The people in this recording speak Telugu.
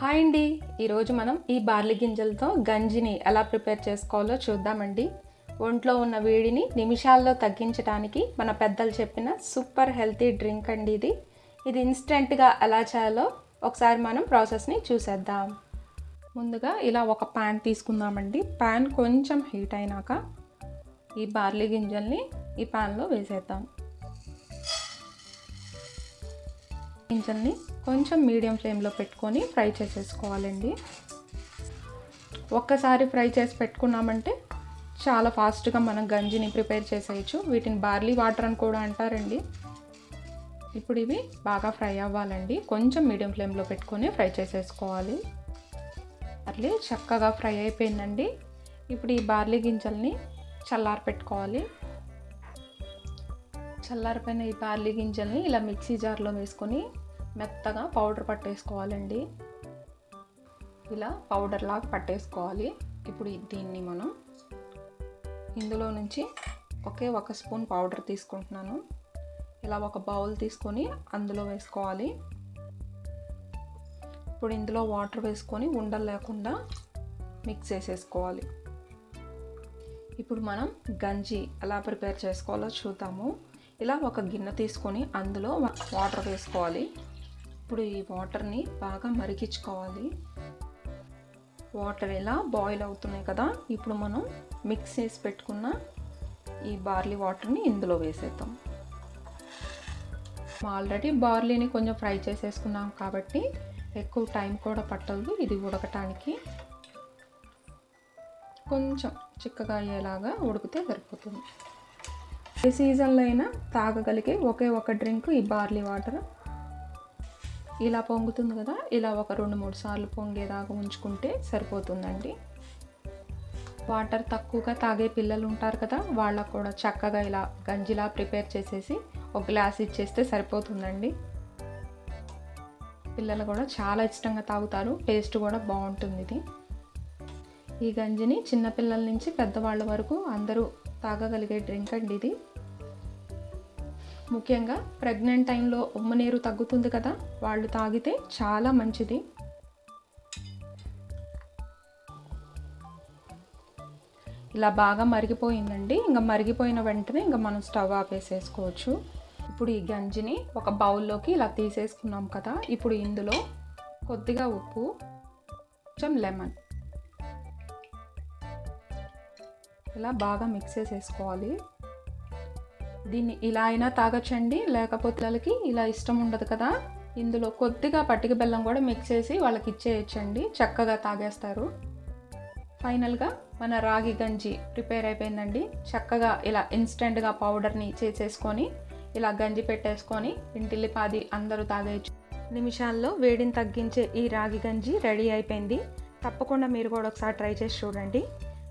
హాయ్ అండి. ఈరోజు మనం ఈ బార్లీ గింజలతో గంజిని ఎలా ప్రిపేర్ చేసుకోవాలో చూద్దామండి. ఒంట్లో ఉన్న వేడిని నిమిషాల్లో తగ్గించడానికి మన పెద్దలు చెప్పిన సూపర్ హెల్తీ డ్రింక్ అండి ఇది. ఇది ఇన్స్టెంట్గా ఎలా చేయాలో ఒకసారి మనం ప్రాసెస్ని చూసేద్దాం. ముందుగా ఇలా ఒక ప్యాన్ తీసుకుందామండి. ప్యాన్ కొంచెం హీట్ అయినాక ఈ బార్లీ గింజల్ని ఈ ప్యాన్లో వేసేద్దాం. గింజల్ని కొంచెం మీడియం ఫ్లేమ్లో పెట్టుకొని ఫ్రై చేసేసుకోవాలండి. ఒక్కసారి ఫ్రై చేసి పెట్టుకున్నామంటే చాలా ఫాస్ట్గా మనం గంజిని ప్రిపేర్ చేసేయచ్చు. వీటిని బార్లీ వాటర్ అని కూడా అంటారండి. ఇప్పుడు ఇవి బాగా ఫ్రై అవ్వాలండి. కొంచెం మీడియం ఫ్లేమ్లో పెట్టుకొని ఫ్రై చేసేసుకోవాలి. అట్లే చక్కగా ఫ్రై అయిపోయిందండి. ఇప్పుడు ఈ బార్లీ గింజల్ని చల్లారి పెట్టుకోవాలి చల్లారిపోయిన ఈ బార్లీ గింజల్ని ఇలా మిక్సీ జార్లో వేసుకొని మెత్తగా పౌడర్ పట్టేసుకోవాలండి. ఇలా పౌడర్ లాగా పట్టేసుకోవాలి. ఇప్పుడు దీన్ని మనం ఇందులో నుంచి ఒకే ఒక స్పూన్ పౌడర్ తీసుకుంటున్నాను. ఇలా ఒక బౌల్ తీసుకొని అందులో వేసుకోవాలి. ఇప్పుడు ఇందులో వాటర్ వేసుకొని ఉండలు లేకుండా మిక్స్ చేసేసుకోవాలి. ఇప్పుడు మనం గంజి ఎలా ప్రిపేర్ చేసుకోవాలో చూద్దాము. ఇలా ఒక గిన్నె తీసుకొని అందులో వాటర్ వేసుకోవాలి. ఇప్పుడు ఈ వాటర్ని బాగా మరిగించుకోవాలి. వాటర్ ఇలా బాయిల్ అవుతున్నాయి కదా ఇప్పుడు మనం మిక్స్ చేసి పెట్టుకున్న ఈ బార్లీ వాటర్ని ఇందులో వేసేద్దాం. ఆల్రెడీ బార్లీని కొంచెం ఫ్రై చేసేసుకున్నాం కాబట్టి ఎక్కువ టైం కూడా పట్టదు ఇది ఉడకటానికి. కొంచెం చిక్కగా అయ్యేలాగా ఉడికితే సరిపోతుంది. ఏ సీజన్లో అయినా తాగగలిగే ఒకే ఒక డ్రింక్ ఈ బార్లీ వాటర్. ఇలా పొంగుతుంది కదా ఇలా ఒక రెండు మూడు సార్లు పొంగేదాకా ఉంచుకుంటే సరిపోతుందండి. వాటర్ తక్కువగా తాగే పిల్లలు ఉంటారు కదా వాళ్ళకు కూడా చక్కగా ఇలా గంజిలా ప్రిపేర్ చేసేసి ఒక గ్లాస్ ఇచ్చేస్తే సరిపోతుందండి. పిల్లలు కూడా చాలా ఇష్టంగా తాగుతారు టేస్ట్ కూడా బాగుంటుంది ఇది. ఈ గంజిని చిన్నపిల్లల నుంచి పెద్దవాళ్ళ వరకు అందరూ తాగగలిగే డ్రింక్ అండి ఇది. ముఖ్యంగా ప్రెగ్నెంట్ టైంలో ఉమ్మ నీరు తగ్గుతుంది కదా వాళ్ళు తాగితే చాలా మంచిది. ఇలా బాగా మరిగిపోయిందండి. ఇంకా మరిగిపోయిన వెంటనే ఇంకా మనం స్టవ్ ఆపేసేసుకోవచ్చు. ఇప్పుడు ఈ గంజిని ఒక బౌల్లోకి ఇలా తీసేసుకున్నాం కదా ఇప్పుడు ఇందులో కొద్దిగా ఉప్పు కొంచెం లెమన్. ఇలా బాగా మిక్స్ చేసేసుకోవాలి. దీన్ని ఇలా అయినా తాగొచ్చండి. లేకపోతే వాళ్ళకి ఇలా ఇష్టం ఉండదు కదా. ఇందులో కొద్దిగా పట్టిక బెల్లం కూడా మిక్స్ చేసి వాళ్ళకి ఇచ్చేయచ్చండి. చక్కగా తాగేస్తారు. ఫైనల్గా మన రాగి గంజి ప్రిపేర్ అయిపోయిందండి. చక్కగా ఇలా ఇన్స్టెంట్గా పౌడర్ని చేసేసుకొని ఇలా గంజి పెట్టేసుకొని ఇంటిల్లిపాది అందరూ తాగేయచ్చు. నిమిషాల్లో వేడిని తగ్గించే ఈ రాగి గంజి రెడీ అయిపోయింది. తప్పకుండా మీరు కూడా ఒకసారి ట్రై చేసి చూడండి.